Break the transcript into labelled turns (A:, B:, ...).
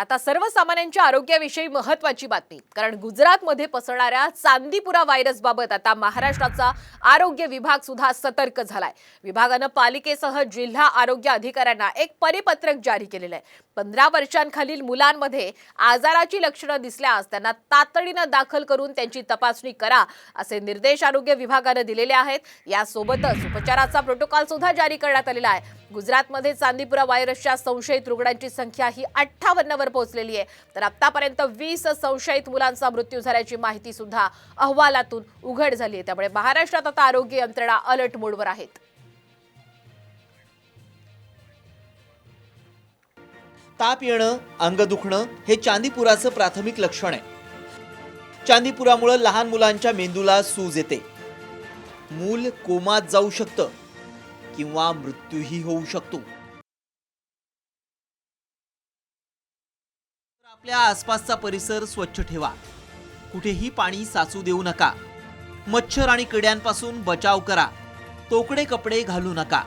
A: आता सर्वसामान्यांच्या आरोग्याविषयी महत्वाची बातमी. कारण गुजरातमध्ये पसरणाऱ्या चांदीपुरा व्हायरस बाबत आता महाराष्ट्राचा आरोग्य विभाग सुद्धा सतर्क झालाय. विभागानं पालिकेसह जिल्हा आरोग्य अधिकाऱ्यांना एक परिपत्रक जारी केलेलं आहे. पंधरा वर्षांखालील मुलांमध्ये आजाराची लक्षणं दिसल्यास त्यांना तातडीनं दाखल करून त्यांची तपासणी करा असे निर्देश आरोग्य विभागानं दिलेले आहेत. यासोबतच उपचाराचा प्रोटोकॉल सुद्धा जारी करण्यात आलेला आहे. गुजरातमध्ये चांदीपुरा व्हायरसच्या संशयित रुग्णांची संख्या ही अठ्ठावन्नवर पोहोचलेली आहे. तर आतापर्यंत वीस संशयित मुलांचा मृत्यू झाल्याची माहिती सुद्धा अहवालातून उघड झाली आहे. त्यामुळे महाराष्ट्रात आता आरोग्य यंत्रणा अलर्ट मोडवर आहेत.
B: ताप येणं अंग दुखणं हे चांदीपुराचं प्राथमिक लक्षण आहे. चांदीपुरामुळे लहान मुलांच्या मेंदूला सूज येते. मूल कोमात जाऊ शकतं किंवा मृत्यूही होऊ शकतो. आपल्या आसपासचा परिसर स्वच्छ ठेवा. कुठेही पाणी साचू देऊ नका. मच्छर आणि किड्यांपासून बचाव करा. तोकडे कपडे घालू नका.